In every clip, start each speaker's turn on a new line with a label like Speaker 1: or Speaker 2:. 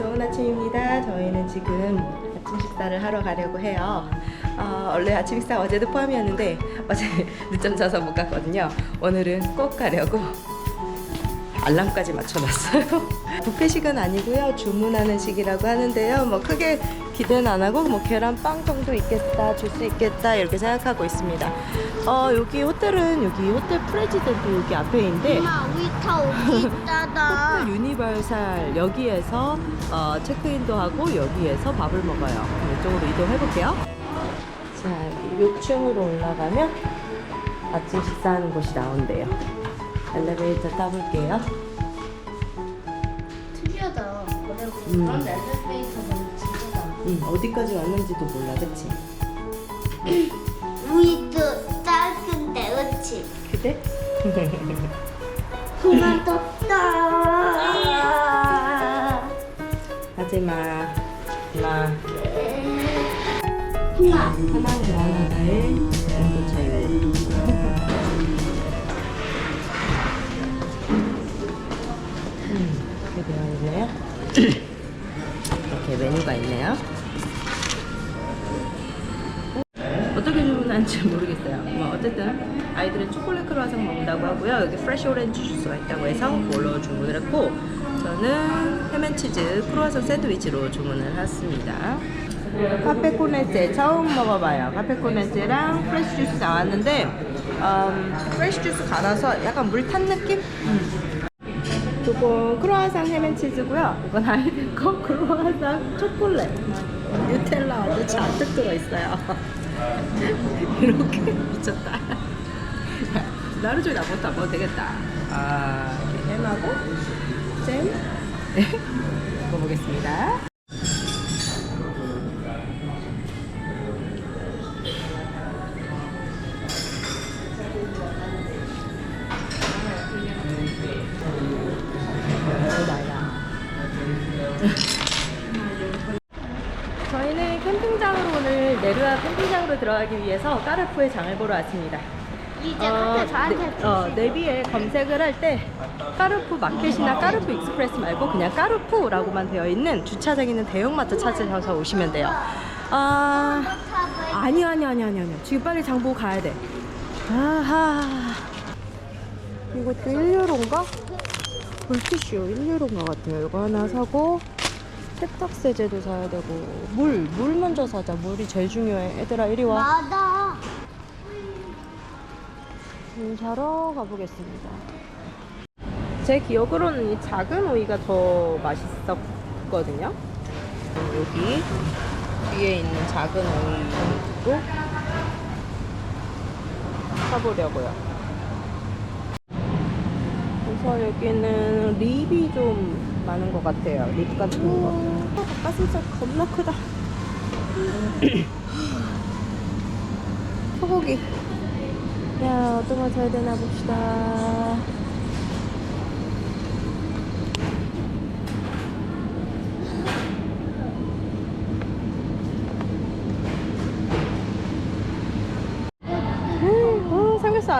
Speaker 1: 좋은 아침입니다. 저희는 지금 아침 식사를 하러 가려고 해요. 어, 원래 아침 식사 어제도 포함이었는데 어제 늦잠 자서 못 갔거든요. 오늘은 꼭 가려고 알람까지 맞춰놨어요. 뷔페식은 아니고요. 주문하는 식이라고 하는데요. 뭐 크게 기대는 안 하고 뭐 계란빵 정도 있겠다, 줄 수 있겠다 이렇게 생각하고 있습니다. 어 여기 호텔은 여기 호텔 프레지던트 여기 앞에 있는데
Speaker 2: 엄마 우리 다 어디 있다다.
Speaker 1: 호텔 유니버설 여기에서 어, 체크인도 하고 여기에서 밥을 먹어요. 이쪽으로 이동해 볼게요. 자, 6층으로 올라가면 아침 식사하는 곳이 나온대요. 엘리베이터 타볼게요.
Speaker 2: 특이하다. 그래
Speaker 1: 음.
Speaker 2: 그런 엘리베이터는 진짜다.
Speaker 1: 음, 어디까지 왔는지도 몰라, 그치?
Speaker 2: 우리도 작은데 그치?
Speaker 1: 그래?
Speaker 2: 그만 덥다.
Speaker 1: 하지마. 마.
Speaker 2: 엄마.
Speaker 1: 하나는 하나에 온 메뉴가 있네요. 어떻게 주문하는지 모르겠어요. 뭐 어쨌든 아이들은 초콜릿 크루아상 먹는다고 하고요. 여기 프레시 오렌지 주스가 있다고 해서 그걸로 주문을 했고 저는 햄앤치즈 크루아상 샌드위치로 주문을 했습니다. 카페코네제 처음 먹어봐요. 카페코네제랑 프레시 주스 나왔는데 음, 프레시 주스 갈아서 약간 물 탄 느낌? 이건 크로아상 햄앤치즈고요. 이건 아이들 거 크로아상 초콜릿. 뉴텔라 아주 잔뜩 들어있어요. 이렇게 미쳤다. 나루 종일 아무것도 되겠다. 아, 햄하고 잼. 네, 먹어보겠습니다. 들어가기 위해서 까르푸의 장을 보러 왔습니다.
Speaker 2: 이제 근데 저한테
Speaker 1: 네, 어, 내비에 검색을 할 때 까르푸 마켓이나 까르푸 익스프레스 말고 그냥 까르푸라고만 되어 있는 주차장 있는 대형마트 찾으셔서 오시면 돼요. 아, 아니요, 아니요, 아니요, 아니요. 아니요. 지금 빨리 장 보고 가야 돼. 아하. 이것도 1유로인가? 물티슈 1유로인가 같아요. 이거 하나 사고 세탁 세제도 사야 되고 물, 물 먼저 사자. 물이 제일 중요해. 얘들아 이리 와.
Speaker 2: 맞아.
Speaker 1: 물 사러 가보겠습니다. 제 기억으로는 이 작은 오이가 더 맛있었거든요. 여기 뒤에 있는 작은 오이도 사보려고요. 그래서 여기는 립이 좀 많은 것 같아요. 립 같은 거. 어, 닭가슴살 겁나 크다. 소고기. 야, 어떤 걸 사야 되나 봅시다.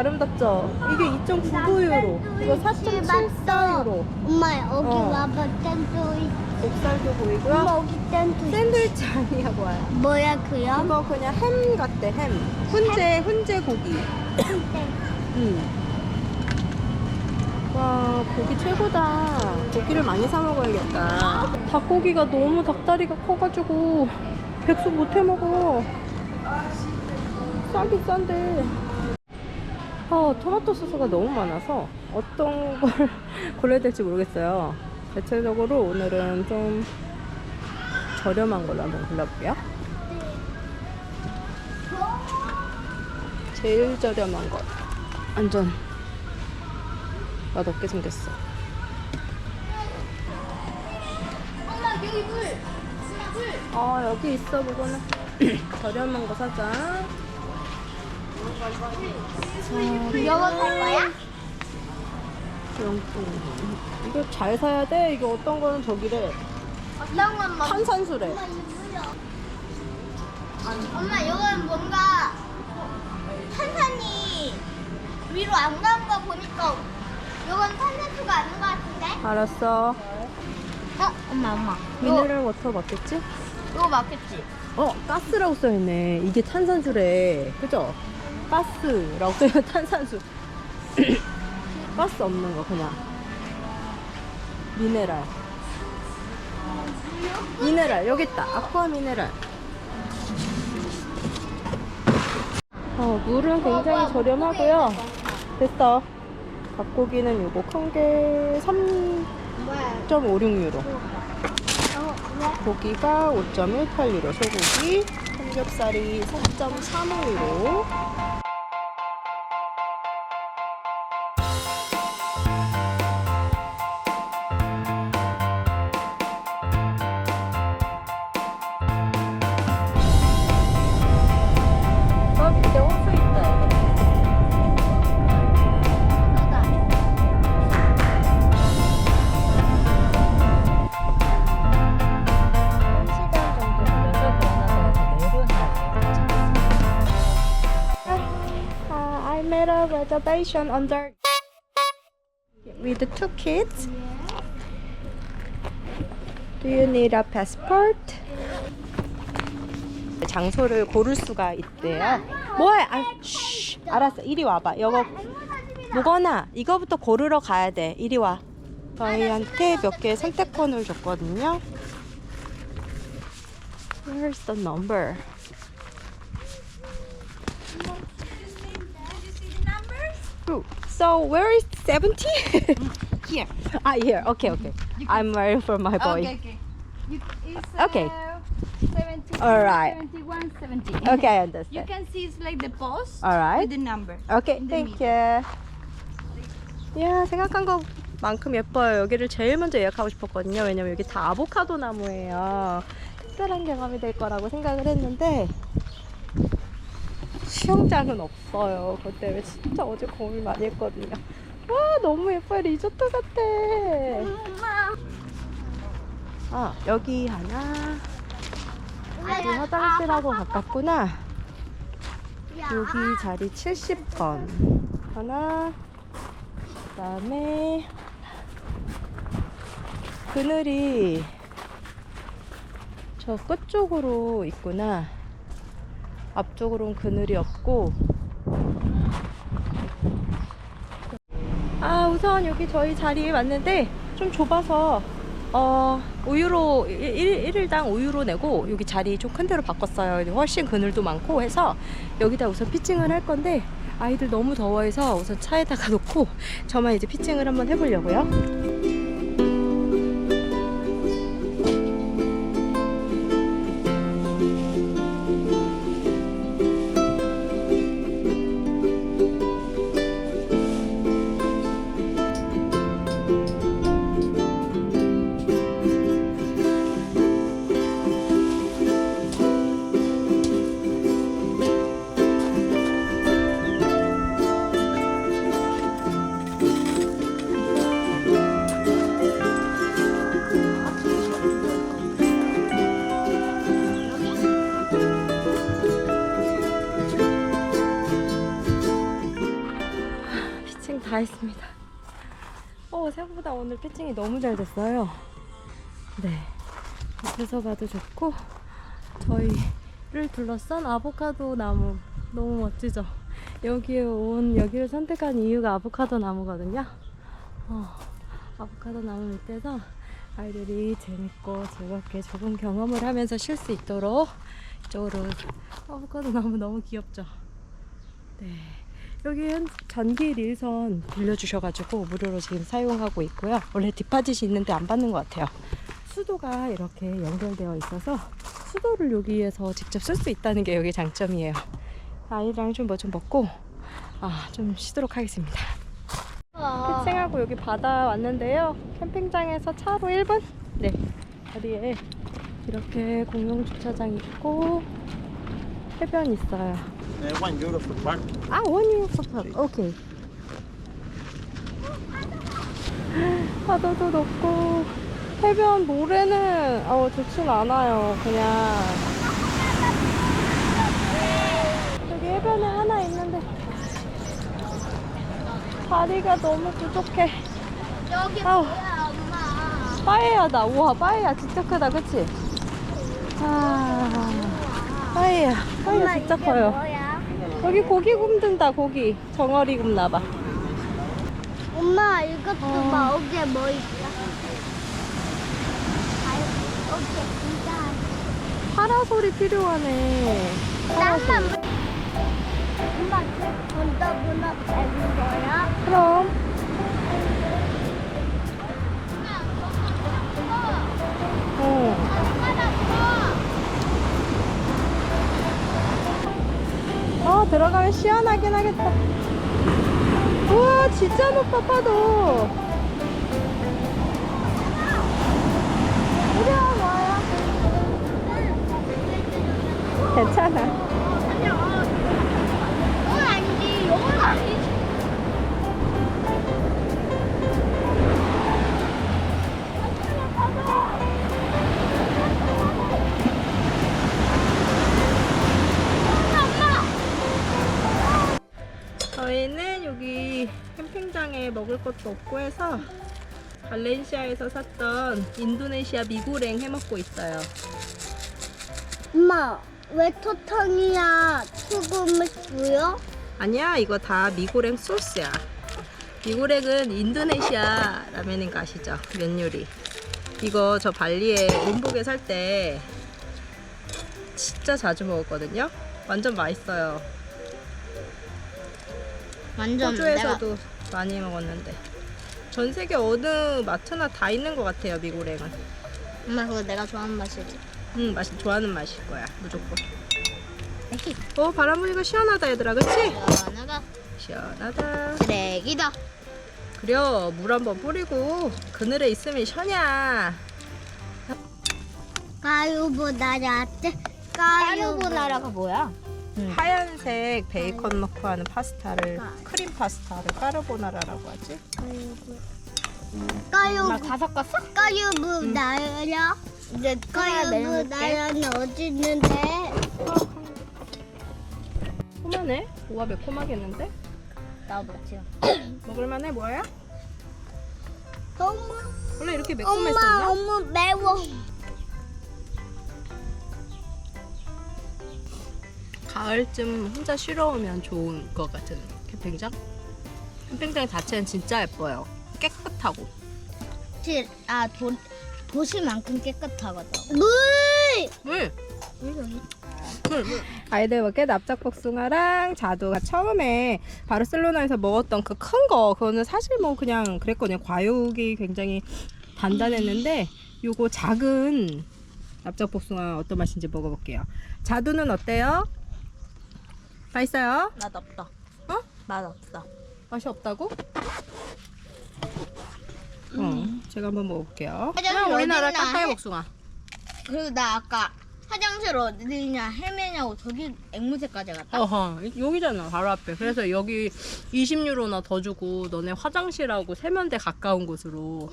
Speaker 1: 아름답죠? 이게 2.99유로. 이거 4.74유로.
Speaker 2: 엄마 여기
Speaker 1: 어.
Speaker 2: 와봐 있.
Speaker 1: 목살도
Speaker 2: 엄마
Speaker 1: 보이고요.
Speaker 2: 여기 있.
Speaker 1: 샌드위치 아니야, 뭐야.
Speaker 2: 뭐야 그요?
Speaker 1: 이거 그냥 햄 같대, 햄. 훈제, 훈제 고기. 음. 와 고기 최고다 고기를 많이 사 먹어야겠다 닭고기가 너무 닭다리가 커가지고 백숙 못 해 먹어 싸긴 싼데 어, 토마토 소스가 너무 많아서 어떤 걸 골라야 될지 모르겠어요 대체적으로 오늘은 좀 저렴한 걸로 한번 골라볼게요 제일 저렴한 것 완전 맛없게 생겼어
Speaker 2: 엄마 여기 물. 물.
Speaker 1: 어 여기 있어 그거는 저렴한 거 사자
Speaker 2: 이거 살 거야?
Speaker 1: 영통 이거 잘 사야 돼 이거 어떤 거는 저기래
Speaker 2: 어떤 건 뭐?
Speaker 1: 탄산수래
Speaker 2: 엄마 이거 물려. 엄마 이건 뭔가 탄산이 위로 안 간 거 보니까 이건 탄산수가 아닌 것 같은데?
Speaker 1: 알았어
Speaker 2: 어, 엄마, 엄마.
Speaker 1: 미네랄 워터 맞겠지?
Speaker 2: 이거 맞겠지?
Speaker 1: 어, 가스라고 써있네. 이게 탄산수래. 그죠? 가스라고 써있는 탄산수. 가스 없는 거, 그냥. 미네랄. 미네랄, 여기 있다. 아쿠아 미네랄. 어, 물은 굉장히 저렴하고요. 됐어. 닭고기는 요거 큰 게 3.56유로. 고기가 5.18유로, 소고기, 삼겹살이 3.35유로. a reservation under with two kids. Do you need a passport? 장소를 고를 수가 있대요. 뭐해? 아, 쉬, 알았어. 이리 와봐. 이거 무거나 이거부터 고르러 가야 돼. 이리 와. 저희한테 몇 개의 선택권을 줬거든요. Where's the number? Ooh, So where is 70?
Speaker 2: Here.
Speaker 1: ah, here. Okay, okay. I'm waiting for my boy.
Speaker 2: Okay, okay. You, it's,
Speaker 1: Okay.
Speaker 2: Uh, 70,
Speaker 1: All right.
Speaker 2: 71, 70.
Speaker 1: Okay, I
Speaker 2: You
Speaker 1: understand.
Speaker 2: can see it's like the post
Speaker 1: All right.
Speaker 2: with the number.
Speaker 1: Okay,
Speaker 2: in the
Speaker 1: thank you. 야, 생각한 것만큼 예뻐요. 여기를 제일 먼저 예약하고 싶었거든요. 왜냐면 여기 다 아보카도 나무예요. 특별한 경험이 될 거라고 생각을 했는데 수영장은 없어요. 그것 때문에 진짜 어제 고민 많이 했거든요. 와, 너무 예뻐요. 리조트 같아. 아, 여기 하나. 여기 화장실하고 가깝구나. 여기 자리 70번 하나 그 다음에 그늘이 저 끝쪽으로 있구나 앞쪽으로는 그늘이 없고. 아 우선 여기 저희 자리에 왔는데 좀 좁아서 어 5유로 1, 일당 5유로 내고 여기 자리 좀 큰 데로 바꿨어요. 훨씬 그늘도 많고 해서 여기다 우선 피칭을 할 건데 아이들 너무 더워해서 우선 차에다가 놓고 저만 이제 피칭을 한번 해보려고요 피칭 다 했습니다. 어 생각보다 오늘 피칭이 너무 잘 됐어요. 네. 옆에서 봐도 좋고 저희를 둘러싼 아보카도 나무. 너무 멋지죠? 여기에 온 여기를 선택한 이유가 아보카도 나무거든요. 어, 아보카도 나무 밑에서 아이들이 재밌고 즐겁게 좋은 경험을 하면서 쉴 수 있도록 이쪽으로. 아보카도 나무 너무 귀엽죠? 네 여기는 전기 릴선 빌려주셔가지고 무료로 지금 사용하고 있고요. 원래 디파짓이 있는데 안 받는 것 같아요. 수도가 이렇게 연결되어 있어서 수도를 여기에서 직접 쓸 수 있다는 게 여기 장점이에요. 아이랑 좀 뭐 좀 먹고 아 좀 쉬도록 하겠습니다. 피칭하고 여기 바다 왔는데요. 캠핑장에서 차로 1분? 네. 거리에 이렇게 공용 주차장 있고 해변 있어요.
Speaker 3: Uh, one euro for park.
Speaker 1: 아, 원유 소파. 오케이. 파도도 높고 해변 모래는 어, 좋진 않아요. 그냥 여기 해변에 하나 있는데 자리가 너무 부족해.
Speaker 2: 여기
Speaker 1: 아우.
Speaker 2: 뭐야, 엄마?
Speaker 1: 빠에야다. 우와, 빠에야 진짜 크다, 그치? 아, 빠에야. 빠에야 진짜 커요. 여기 고기 굽는다, 고기. 정어리 굽나봐.
Speaker 2: 엄마 이것도
Speaker 1: 어.
Speaker 2: 봐. 여기에 뭐 있어? 아유, 여기 진짜.
Speaker 1: 파라솔이 필요하네. 파라솔.
Speaker 2: 엄마 건더구나 배는 거야?
Speaker 1: 그럼. 어. 어, 들어가면 시원하긴 하겠다. 우와, 진짜 높아, 파도. 괜찮아. 먹을 것도 없고 해서 발렌시아에서 샀던 인도네시아 미고랭 해 먹고 있어요.
Speaker 2: 엄마 왜 토탕이야 소금을 뿌려?
Speaker 1: 아니야, 이거 다 미고랭 소스야. 미고랭은 인도네시아 라면인 거 아시죠? 면 요리. 이거 저 발리에 문복에 살 때 진짜 자주 먹었거든요. 완전 맛있어요.
Speaker 2: 완전
Speaker 1: 호주에서도 많이 먹었는데. 전 세계 어느 마트나 다 있는 것 같아요, 미고랭은.
Speaker 2: 엄마 그거 내가 좋아하는 맛이지.
Speaker 1: 응, 맛이 좋아하는 맛일 거야, 무조건. 어, 바람 부니까 시원하다, 얘들아, 그치?
Speaker 2: 시원하다.
Speaker 1: 시원하다.
Speaker 2: 쓰레기다.
Speaker 1: 그려, 물 한번 뿌리고 그늘에 있으면 시원야.
Speaker 2: 까유보나라떼 까유보나라가 뭐야?
Speaker 1: 하얀색 베이컨 넣고 하는 파스타를 크림 파스타를 까르보나라라고 하지.
Speaker 2: 까유 다 섞었어? 까유보나라 이제 까유보나라는 어디 있는데?
Speaker 1: 코마네? 우와 매콤하겠는데?
Speaker 2: 나보지.
Speaker 1: 먹을만해 뭐야?
Speaker 2: 엄마
Speaker 1: 원래 이렇게
Speaker 2: 엄마
Speaker 1: 매콤했었나?
Speaker 2: 너무 매워.
Speaker 1: 가을쯤 혼자 쉬러 오면 좋은 것 같은 캠핑장? 캠핑장 자체는 진짜 예뻐요. 깨끗하고.
Speaker 2: 아 도, 도시만큼 깨끗하거든. 물!
Speaker 1: 물!
Speaker 2: 물 여기.
Speaker 1: 물, 물. 아이들 먹게 납작복숭아랑 자두가 처음에 바르셀로나에서 먹었던 그 큰 거, 그거는 사실 뭐 그냥 그랬거든요. 과육이 굉장히 단단했는데, 요거 작은 납작복숭아 어떤 맛인지 먹어볼게요. 자두는 어때요? 맛있어요?
Speaker 2: 맛 없다.
Speaker 1: 어?
Speaker 2: 맛 없어.
Speaker 1: 맛이 없다고? 어, 제가 한번 먹어볼게요.
Speaker 2: 화장실
Speaker 1: 그냥 우리나라
Speaker 2: 어딨나?
Speaker 1: 복숭아.
Speaker 2: 그리고 나 아까 화장실 어디냐 헤매냐고 저기 앵무새까지 갔다.
Speaker 1: 어허, 여기잖아, 바로 앞에. 그래서 여기 20유로나 더 주고 너네 화장실하고 세면대 가까운 곳으로.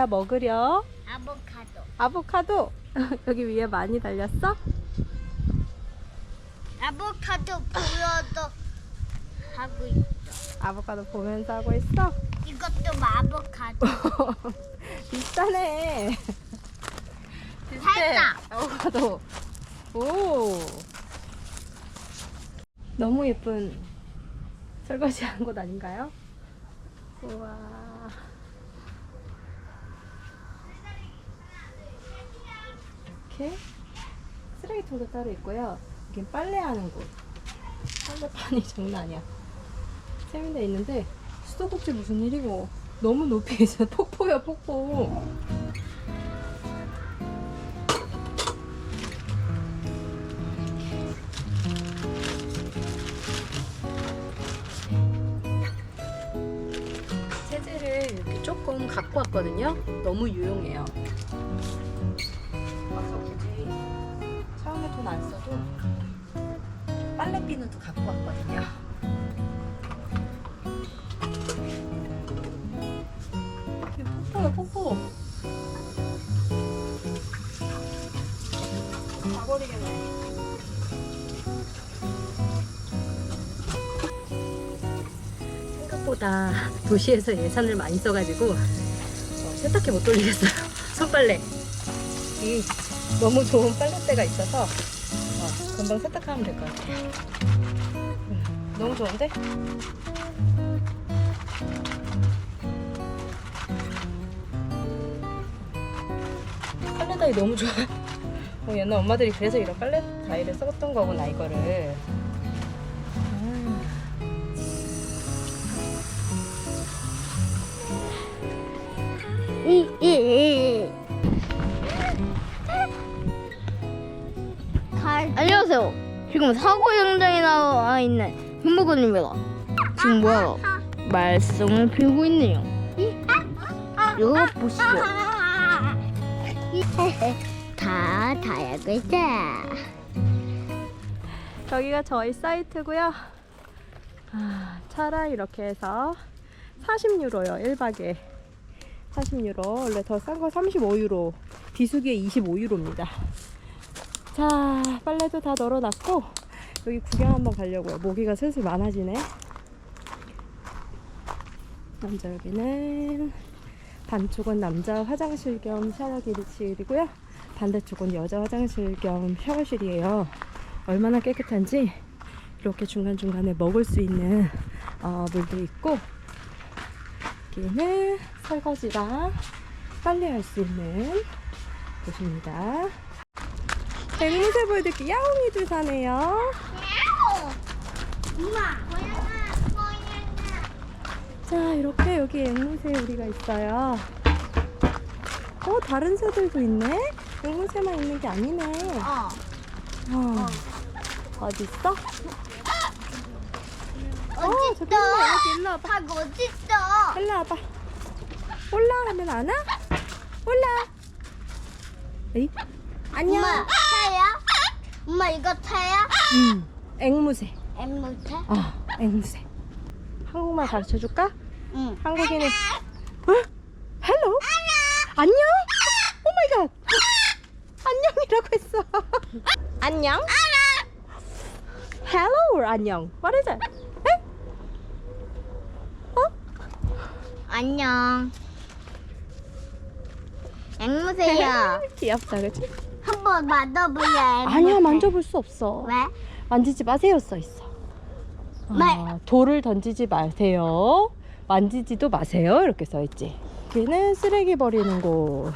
Speaker 1: 보아야 먹으려.
Speaker 2: 아보카도.
Speaker 1: 아보카도. 여기 위에 많이 달렸어?
Speaker 2: 아보카도 보여도 하고 있어.
Speaker 1: 아보카도 보면서 하고 있어?
Speaker 2: 이것도 아보카도.
Speaker 1: 비싸네.
Speaker 2: 살짝.
Speaker 1: 아보카도. 오. 너무 예쁜 설거지 한 곳 아닌가요? 우와. 이렇게 쓰레기통도 따로 있고요. 이게 빨래하는 곳. 빨래판이 장난 아니야. 세면대 있는데 수도꼭지 무슨 일이고 너무 높이 있어 폭포야 폭포. 세제를 이렇게 조금 갖고 왔거든요. 너무 유용해요. 와서 굳이 처음에 돈 안 써도 빨래비누도 갖고 왔거든요. 폭포야 폭포. 가버리겠네. 생각보다 도시에서 예산을 많이 써가지고 어, 세탁기 못 돌리겠어요. 손빨래. 이 너무 좋은 빨랫대가 있어서 어, 금방 세탁하면 될 것 같아요. 음, 너무 좋은데? 빨래다이 너무 좋아요. 어, 옛날 엄마들이 그래서 이런 빨래 다이를 써봤던 거구나 이거를. 음.
Speaker 2: 안녕하세요. 지금 사고 현장에 나와 있는 김목원입니다. 지금 뭐야? 말썽을 피우고 있네요. 이거 보시죠. 다 다야겠다.
Speaker 1: 여기가 저희 사이트고요. 아, 차랑 이렇게 해서 40유로요. 1박에 40유로. 원래 더 싼 거 35유로. 비수기에 25유로입니다. 자, 빨래도 다 널어놨고 여기 구경 한번 가려고요. 모기가 슬슬 많아지네. 남자 여기는 반쪽은 남자 화장실 겸 샤워기실이고요. 반대쪽은 여자 화장실 겸 샤워실이에요. 얼마나 깨끗한지 이렇게 중간중간에 먹을 수 있는 어, 물도 있고 여기는 설거지랑 빨래할 수 있는 곳입니다. 앵무새 보여드릴게요. 야옹이들 사네요. 자 이렇게 여기 앵무새 우리가 있어요. 어 다른 새들도 있네. 앵무새만 있는 게 아니네.
Speaker 2: 어.
Speaker 1: 어. 어디 있어? 어, 저기
Speaker 2: 어딨어?
Speaker 1: 있네. 여기 일로 와봐.
Speaker 2: 닭 어딨어?
Speaker 1: 일로 와봐. 올라가면 안 와? 올라. 에이? 안녕.
Speaker 2: 엄마? 엄마 이거 차야?
Speaker 1: 음, 앵무새.
Speaker 2: 엠무차?
Speaker 1: 어, 앵무새. 한국말 가르쳐 줄까?
Speaker 2: 응.
Speaker 1: 한국인은 어? 헬로? 안녕? 오 마이 갓. 안녕이라고 했어. 안녕? Or 안녕? What is it? 에?
Speaker 2: 안녕. 앵무새야.
Speaker 1: 귀엽다, 그치?
Speaker 2: 한번 만져볼래?
Speaker 1: 아니야, 만져볼 수 없어.
Speaker 2: 왜?
Speaker 1: 만지지 마세요 써 있어.
Speaker 2: 말.
Speaker 1: 아, 돌을 던지지 마세요. 만지지도 마세요. 이렇게 써 있지. 여기는 쓰레기 버리는 곳.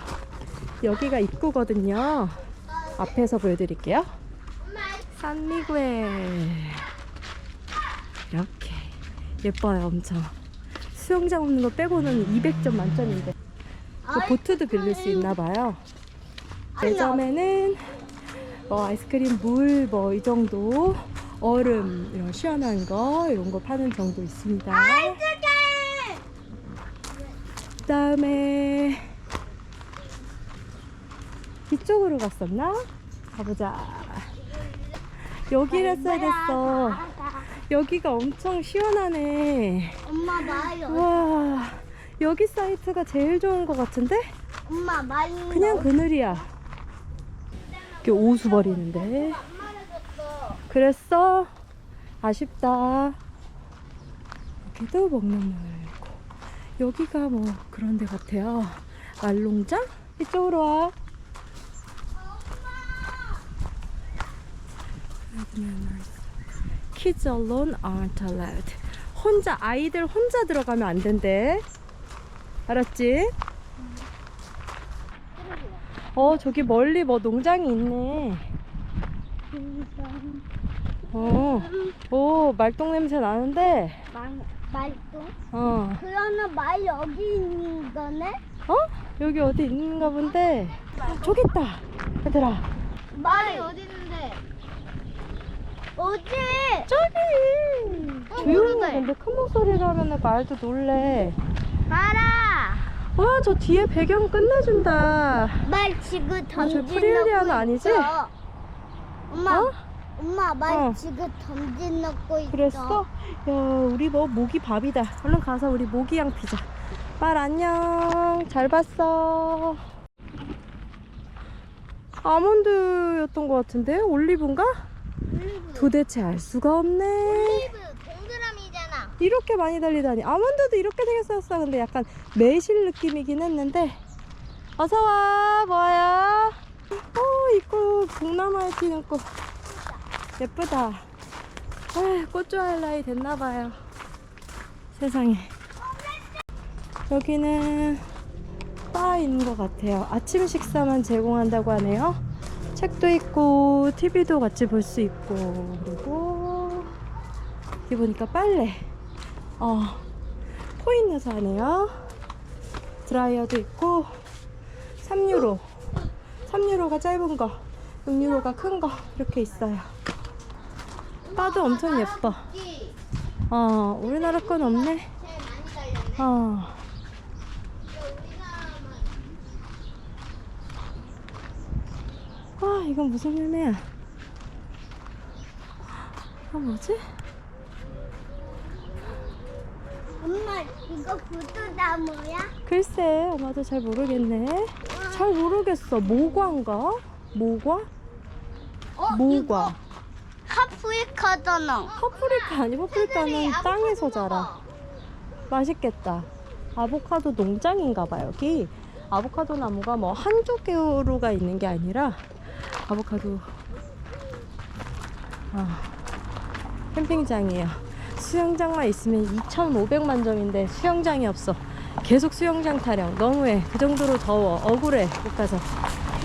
Speaker 1: 여기가 입구거든요. 앞에서 보여드릴게요. 산미구에 이렇게 예뻐요, 엄청. 수영장 없는 거 빼고는 200점 만점인데. 그 보트도 빌릴 수 있나 봐요. 매점에는 뭐 아이스크림, 물 뭐 이 정도 얼음 이런 시원한 거 이런 거 파는 정도 있습니다. 그다음에 이쪽으로 갔었나? 가보자. 여기를 써야 됐어. 여기가 엄청 시원하네.
Speaker 2: 엄마 어디?
Speaker 1: 와 여기 사이트가 제일 좋은 것 같은데?
Speaker 2: 엄마 말이
Speaker 1: 그냥 그늘이야. 이렇게 오수 버리는데. 그랬어? 아쉽다. 여기도 먹는 물 있고. 여기가 뭐 그런 데 같아요. 말농장? 이쪽으로 와. Kids alone aren't allowed. 혼자, 아이들 혼자 들어가면 안 된대. 알았지? 어, 저기 멀리 뭐 농장이 있네. 어, 오, 말똥 냄새 나는데,
Speaker 2: 말 말도?
Speaker 1: 어,
Speaker 2: 그러면 말 여기 있는 거네?
Speaker 1: 어? 여기 어디 있는가 본데, 저기 있다, 얘들아.
Speaker 2: 말이 어디 있는데? 어디?
Speaker 1: 저기!
Speaker 2: 어,
Speaker 1: 조용히. 근데 큰 목소리로 하면 말도 놀래.
Speaker 2: 말아.
Speaker 1: 와, 저 뒤에 배경 끝내준다.
Speaker 2: 말 지금
Speaker 1: 저
Speaker 2: 던진
Speaker 1: 프리리아는 아니지?
Speaker 2: 엄마,
Speaker 1: 어?
Speaker 2: 엄마 말
Speaker 1: 어.
Speaker 2: 지금 던진 넣고 있어.
Speaker 1: 그랬어? 야, 우리 뭐 모기 밥이다. 얼른 가서 우리 모기양 피자. 말 안녕. 잘 봤어. 아몬드였던 것 같은데? 올리브인가?
Speaker 2: 올리브.
Speaker 1: 도대체 알 수가 없네.
Speaker 2: 올리브 동그라미잖아.
Speaker 1: 이렇게 많이 달리다니. 아몬드도 이렇게 생겼었어. 근데 약간 매실 느낌이긴 했는데. 어서와, 뭐야? 어, 이거 동남아에 피는 꽃. 예쁘다. 아, 꽃 좋아할 나이 됐나봐요. 세상에. 여기는 바 있는 것 같아요. 아침 식사만 제공한다고 하네요. 책도 있고, TV도 같이 볼 수 있고, 그리고 여기 보니까 빨래. 어, 코인 넣어서 하네요. 드라이어도 있고, 3유로. 3유로가 짧은 거, 6유로가 큰 거, 이렇게 있어요. 바도 엄청 예뻐. 어, 우리나라 건 없네. 어. 아, 이건 무슨 열매야? 아, 뭐지?
Speaker 2: 엄마 이거 구두나무야?
Speaker 1: 글쎄, 엄마도 잘 모르겠네. 잘 모르겠어. 모과인가? 모과?
Speaker 2: 어
Speaker 1: 모과.
Speaker 2: 파프리카잖아.
Speaker 1: 파프리카 아니, 파프리카는 땅에서 자라. 맛있겠다. 아보카도 농장인가 봐, 여기. 아보카도 나무가 뭐 한두 개로가 있는 게 아니라 아보카도 아, 캠핑장이에요. 수영장만 있으면 2,500만 점인데 수영장이 없어. 계속 수영장 타령. 너무해. 그 정도로 더워. 억울해. 못 가서.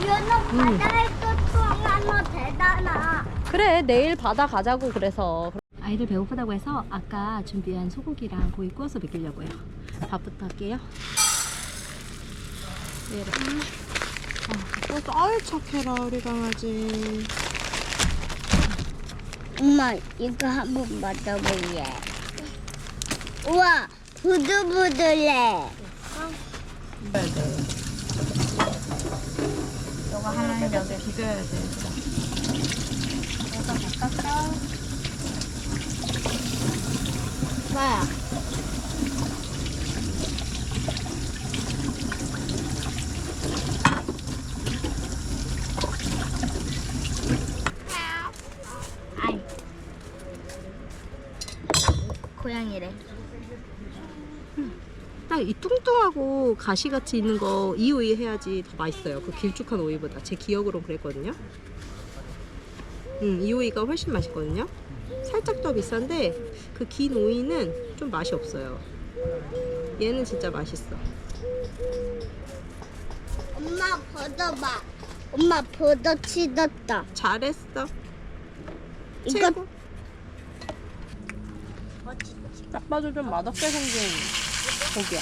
Speaker 2: 얘는 바다에서 수영한 거 대단하.
Speaker 1: 그래 내일 바다 가자고 그래서 아이들 배고프다고 해서 아까 준비한 소고기랑 고기 구워서 먹이려고요 밥부터 할게요 얘를 아, 또 아유 착해라 우리 강아지
Speaker 2: 엄마 이거 한번 맞아볼래. 우와 부들부들해.
Speaker 1: 너가 하나는 여기 비벼야 돼 이거 바깥다
Speaker 2: 봐야. 고양이래.
Speaker 1: 딱 이 뚱뚱하고 가시같이 있는 거 이 오이 해야지 더 맛있어요. 그 길쭉한 오이보다 제 기억으로 그랬거든요. 음, 이 오이가 훨씬 맛있거든요. 살짝 더 비싼데 그 긴 오이는 좀 맛이 없어요. 얘는 진짜 맛있어.
Speaker 2: 엄마 벗어봐. 엄마 벗어 치웠다.
Speaker 1: 잘했어.
Speaker 2: 이거
Speaker 1: 최고. 딱 봐도 좀 맛없게 생긴 고기야.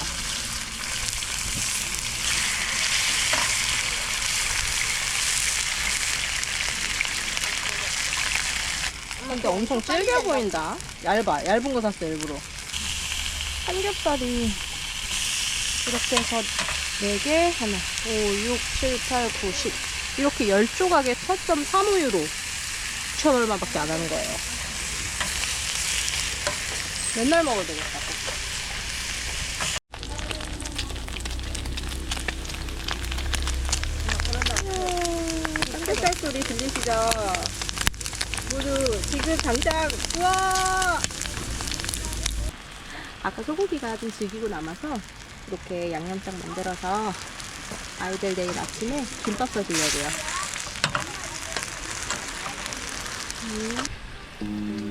Speaker 1: 근데 엄청 질겨 보인다. 얇아. 얇은 거 샀어, 일부러. 삼겹살이 이렇게 해서 4개, 하나, 5, 6, 7, 8, 9, 10. 이렇게 10조각에 4.35유로. 6천 얼마밖에 안 하는 거예요. 맨날 먹어도 되겠다. 삼겹살 소리 들리시죠? 모두 지금 당장 우와! 아까 소고기가 좀 질기고 남아서 이렇게 양념장 만들어서 아이들 내일 아침에 김밥 싸주려고요.
Speaker 2: 엄